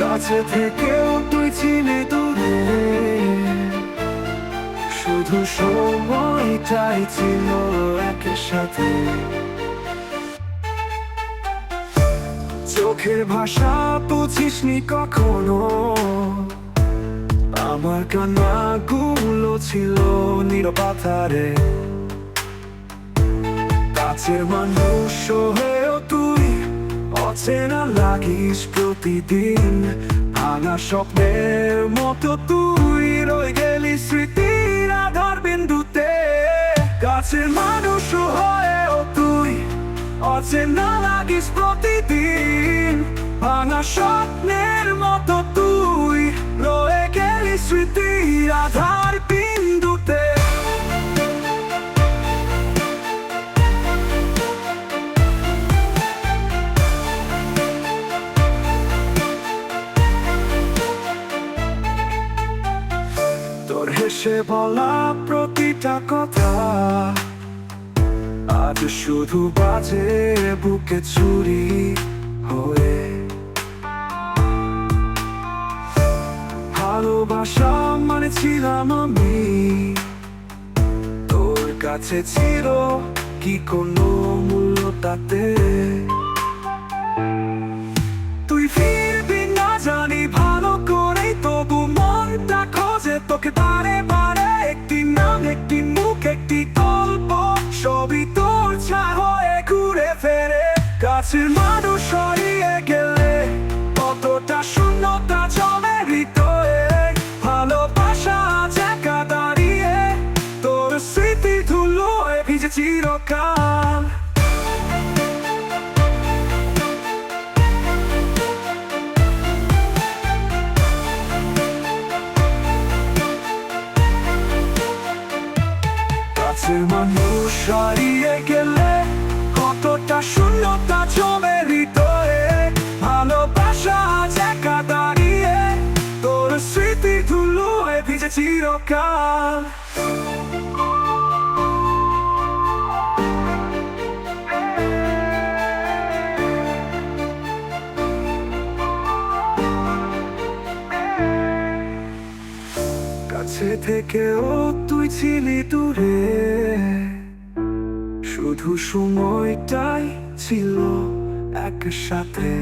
কাছে থেকেও তুই ছিলে দূরে। শুধু সময়টাই একের সাথে। চোখের ভাষা বুঝিসনি কখনো? আমার কান্নাগুলো ছিল নিরপাথারে কাছের মানুষ হয়েও তুই অচেনা লাগিস প্রতিদিন ভাঙা স্বপ্নের মতো তুই রয়ে গেলি স্মৃতির আধার বিন্দুতে কাছের মানুষ হয়েও তুই অচেনা লাগিস প্রতিদিন ভাঙা স্বপ্নের মতো তুই রয়ে গেলি স্মৃতির আধার তোর হেসে বলা প্রতিটা কথা। আজ শুধু বাজে বুকে চুরি হয়ে। ভালোবাসা মানে ছিলাম আমি। তোর কাছে ছিল কি কোনো মূল্য তাতে? কাছের মানুষ সরিয়ে গেলে, কতটা শূন্যতা জমে হৃদয়ে। ভালোবাসা আজ একা দাঁড়িয়ে, তোর স্মৃতি ধুলোয় ভিজে চিরকাল। মানুষ হারিয়ে গেলে কতটা শূন্যতা জমে হৃদয়ে ভালোবাসা আজ একা দাঁড়িয়ে, তোর স্মৃতি ধুলোয় ভিজে চিরকাল। কাছে থেকেও তুই ছিলি দূরে। শুধু সময়টাই ছিল একসাথে